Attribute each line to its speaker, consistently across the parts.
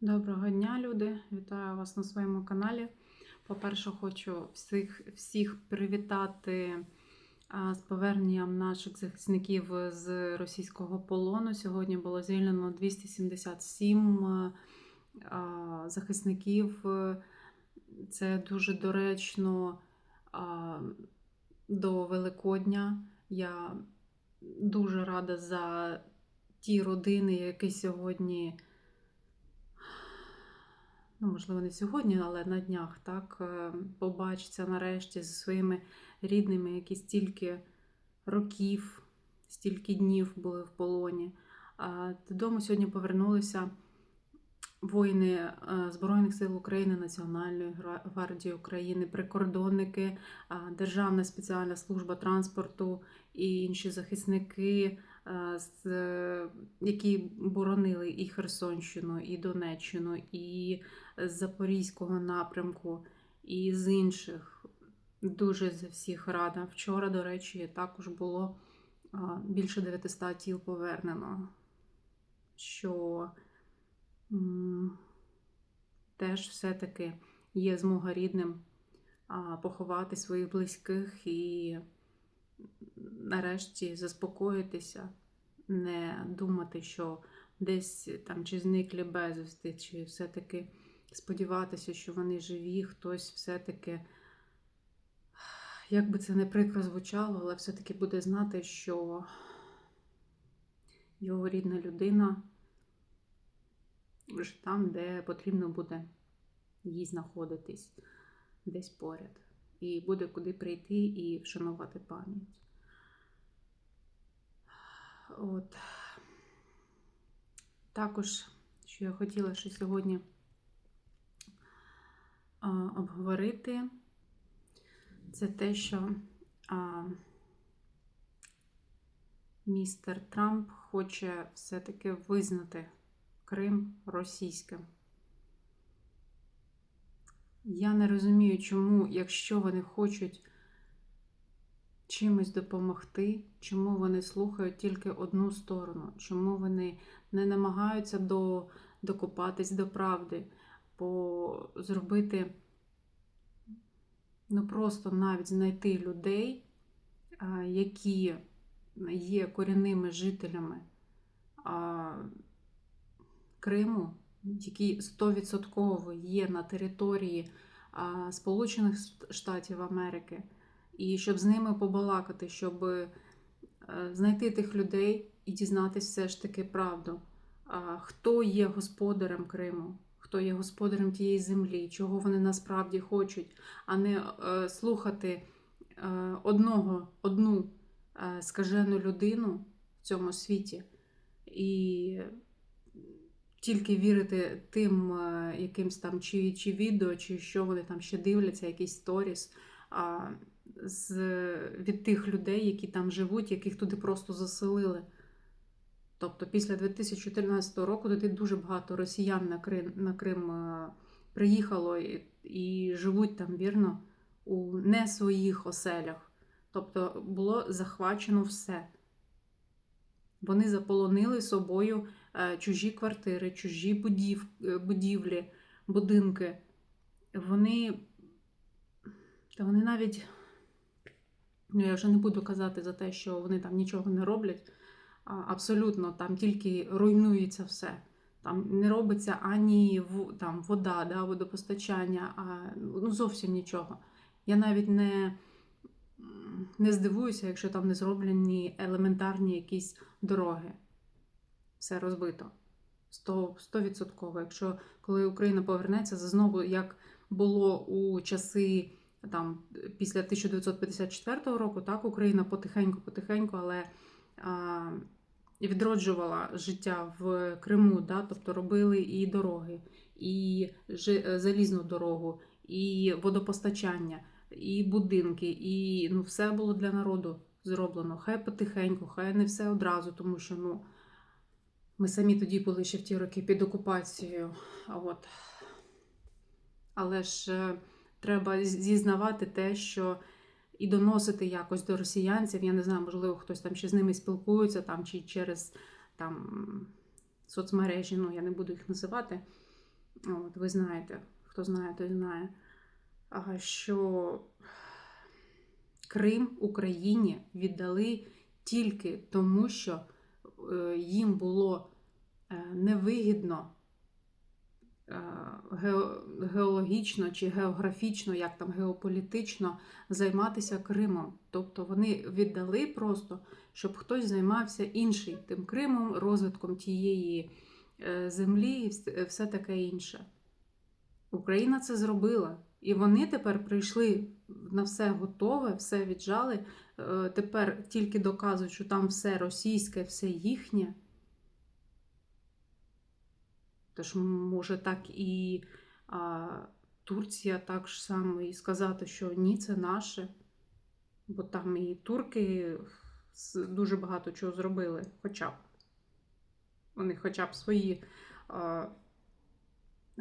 Speaker 1: Доброго дня, люди! Вітаю вас на своєму каналі. По-перше, хочу всіх, всіх привітати з поверненням наших захисників з російського полону. Сьогодні було звільнено 277 а, а, захисників. Це дуже доречно до Великодня. Я дуже рада за ті родини, які сьогодні ну, можливо, не сьогодні, але на днях, так, е, побачиться нарешті зі своїми рідними, які стільки років, стільки днів були в полоні. Додому сьогодні повернулися воїни е, Збройних сил України, Національної гвардії України, прикордонники, Державна спеціальна служба транспорту і інші захисники. Е, які боронили і Херсонщину, і Донеччину, і з Запорізького напрямку, і з інших. Дуже за всіх рада. Вчора, до речі, також було більше 900 тіл повернено, що теж все-таки є змога рідним поховати своїх близьких і нарешті заспокоїтися, не думати, що десь там чи зниклі безвісти, чи все-таки сподіватися, що вони живі, хтось все-таки, як би це не прикро звучало, але все-таки буде знати, що його рідна людина вже там, де потрібно буде їй знаходитись десь поряд. І буде куди прийти і вшанувати пам'ять. От. Також, що я хотіла ще сьогодні обговорити, це те, що а, містер Трамп хоче все-таки визнати Крим російським. Я не розумію, чому, якщо вони хочуть чимось допомогти, чому вони слухають тільки одну сторону, чому вони не намагаються до, докопатись до правди, бо зробити, ну просто навіть знайти людей, які є корінними жителями Криму, які 100% є на території Сполучених Штатів Америки. І щоб з ними побалакати, щоб е, знайти тих людей і дізнатися все ж таки правду. Хто є господарем Криму, хто є господарем тієї землі, чого вони насправді хочуть, а не е, слухати е, одного, одну скажену людину в цьому світі. І тільки вірити тим якимсь там чи, чи відео, чи що вони там ще дивляться, якийсь сторіс з, від тих людей, які там живуть, яких туди просто заселили. Тобто після 2014 року туди дуже багато росіян на Крим на Крим е, приїхало і, і живуть там, вірно, у не своїх оселях. Тобто було захвачено все. Вони заполонили собою е, чужі квартири, чужі будів, е, будівлі, будинки. Вони, та вони навіть Ну, я вже не буду казати за те, що вони там нічого не роблять. Абсолютно, там тільки руйнується все. Там не робиться ані там, вода, да, водопостачання, а ну, зовсім нічого. Я навіть не не здивуюся, якщо там не зроблені елементарні якісь дороги. Все розбито. 100%. Якщо коли Україна повернеться, знову як було у часи там після 1954 року, так, Україна потихеньку-потихеньку, але а, відроджувала життя в Криму, да, тобто робили і дороги, і залізну дорогу, і водопостачання, і будинки, і ну, все було для народу зроблено. Хай потихеньку, хай не все одразу, тому що ну, ми самі тоді були ще в ті роки під окупацією. От. Але ж е, треба зізнавати те, що і доносити якось до росіянців. Я не знаю, можливо, хтось там ще з ними спілкується, там, чи через там, соцмережі, ну я не буду їх називати. От, ви знаєте, хто знає, той знає, що Крим Україні віддали тільки тому, що їм було е, невигідно е, геологічно чи географічно, як там геополітично займатися Кримом. Тобто вони віддали просто, щоб хтось займався інший тим Кримом, розвитком тієї е, землі і все таке інше. Україна це зробила. І вони тепер прийшли на все готове, все віджали. Е, Тепер тільки доказують, що там все російське, все їхнє. Тож може так і а, Турція так ж само і сказати, що ні, це наше. Бо там і турки дуже багато чого зробили, хоча б. Вони хоча б свої а,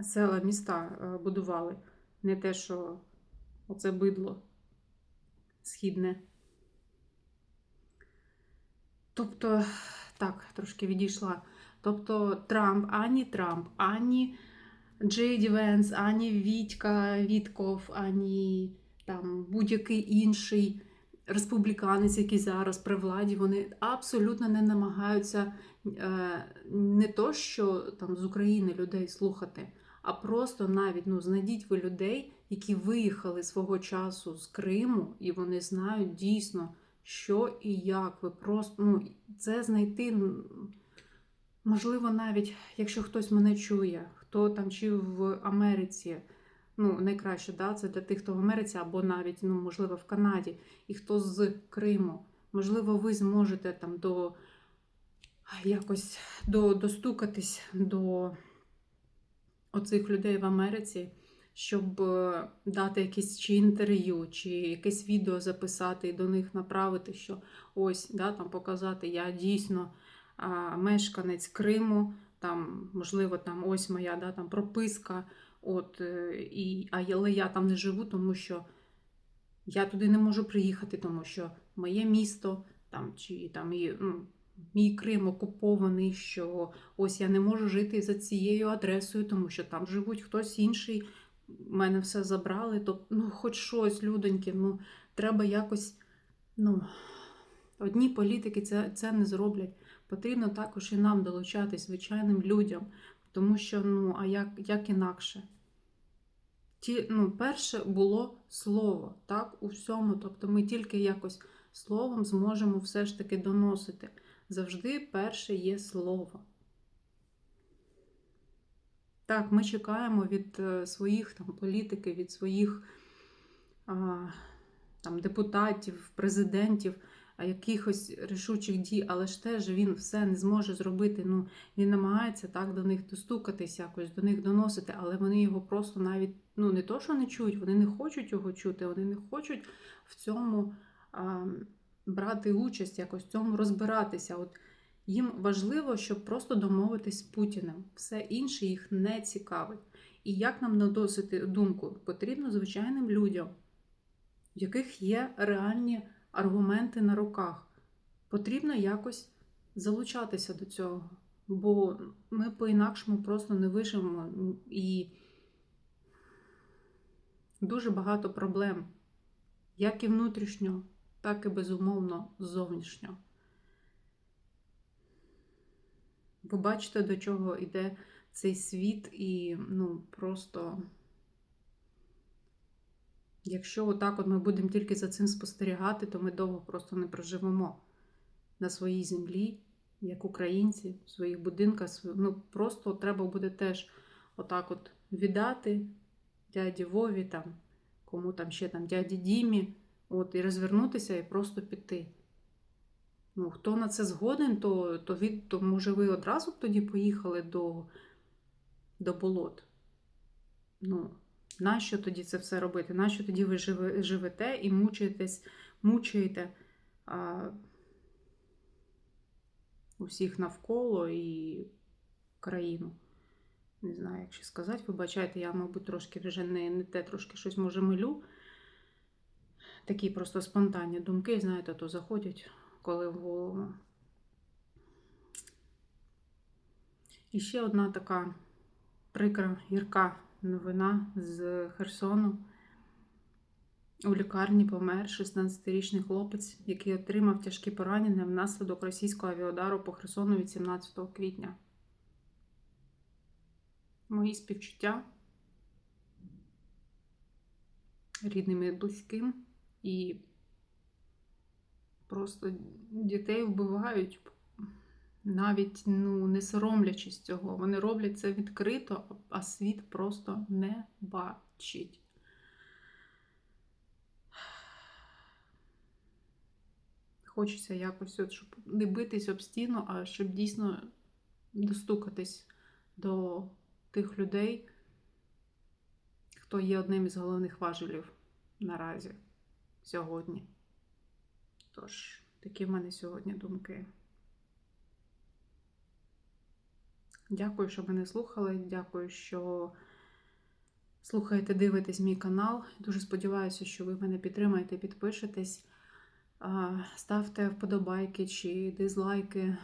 Speaker 1: села, міста а, будували. Не те, що оце бидло східне. Тобто, так, трошки відійшла. Тобто Трамп, ані Трамп, ані Джейді Венс, ані Вітька Вітков, ані там будь-який інший республіканець, який зараз при владі, вони абсолютно не намагаються е, не то, що там з України людей слухати, а просто навіть ну, знайдіть ви людей, які виїхали свого часу з Криму, і вони знають дійсно, що і як. Ви просто ну, це знайти. Можливо, навіть якщо хтось мене чує, хто там чи в Америці, ну найкраще, да, це для тих, хто в Америці, або навіть, ну, можливо, в Канаді, і хто з Криму. Можливо, ви зможете там до якось до, достукатись до оцих людей в Америці, щоб е, дати якесь чи інтерв'ю, чи якесь відео записати і до них направити, що ось, да, там показати, я дійсно мешканець Криму, там, можливо, там ось моя да, там, прописка, от, е, і, але я там не живу, тому що я туди не можу приїхати, тому що моє місто там, чи там, і, ну, мій Крим окупований, що ось я не можу жити за цією адресою, тому що там живуть хтось інший, мене все забрали, то ну, хоч щось, людоньки, ну, треба якось. ну, Одні політики це, це не зроблять. Потрібно також і нам долучатись звичайним людям, тому що, ну, а як, як інакше? Ті, ну, перше було слово, так, у всьому. Тобто ми тільки якось словом зможемо все ж таки доносити. Завжди перше є слово. Так, ми чекаємо від е, своїх там, політиків, від своїх там, депутатів, президентів якихось рішучих дій, але ж теж він все не зможе зробити. Ну, він намагається так до них достукатись, якось до них доносити, але вони його просто навіть ну, не то, що не чують, вони не хочуть його чути, вони не хочуть в цьому а, брати участь, якось в цьому розбиратися. От їм важливо, щоб просто домовитись з Путіним. Все інше їх не цікавить. І як нам надосити думку? Потрібно звичайним людям, в яких є реальні аргументи на руках. Потрібно якось залучатися до цього, бо ми по-інакшому просто не виживемо і дуже багато проблем, як і внутрішньо, так і безумовно зовнішньо. Ви бачите, до чого йде цей світ, і ну просто. Якщо отак от ми будемо тільки за цим спостерігати, то ми довго просто не проживемо на своїй землі, як українці, в своїх будинках. Ну, просто треба буде теж отак от віддати дяді Вові, там, кому там ще там дяді Дімі, от, і розвернутися і просто піти. Ну, хто на це згоден, то, то, від, то може ви одразу б тоді поїхали до, до болот. Ну, Нащо тоді це все робити? Нащо тоді ви живе, живете і мучаєтесь, мучаєте а, усіх навколо і країну? Не знаю, як ще сказати. Вибачайте, я, мабуть, трошки вже не, не те, трошки щось може милю. Такі просто спонтанні думки, знаєте, то заходять, коли в голову. І ще одна така прикра гірка новина з Херсону. У лікарні помер 16-річний хлопець, який отримав тяжкі поранення внаслідок російського авіаудару по Херсону від 17 квітня. Мої співчуття рідним і близьким і просто дітей вбивають, навіть ну, не соромлячись цього. Вони роблять це відкрито, а світ просто не бачить. Хочеться якось, от, щоб не битись об стіну, а щоб дійсно достукатись до тих людей, хто є одним із головних важелів наразі сьогодні. Тож, такі в мене сьогодні думки. Дякую, що мене слухали. Дякую, що слухаєте, дивитесь мій канал. Дуже сподіваюся, що ви мене підтримаєте, підпишетесь. Ставте вподобайки чи дизлайки,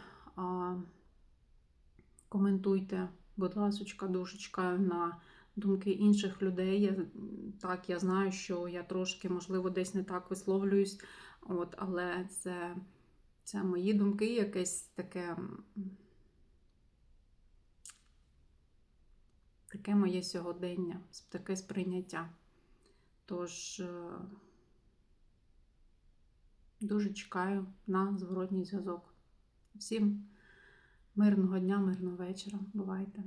Speaker 1: коментуйте, будь ласочка, душечка на думки інших людей. Я, так, я знаю, що я трошки, можливо, десь не так висловлююсь, от, але це, це мої думки, якесь таке. Таке моє сьогодення, таке сприйняття. Тож. е, Дуже чекаю на зворотній зв'язок. Всім мирного дня, мирного вечора. Бувайте!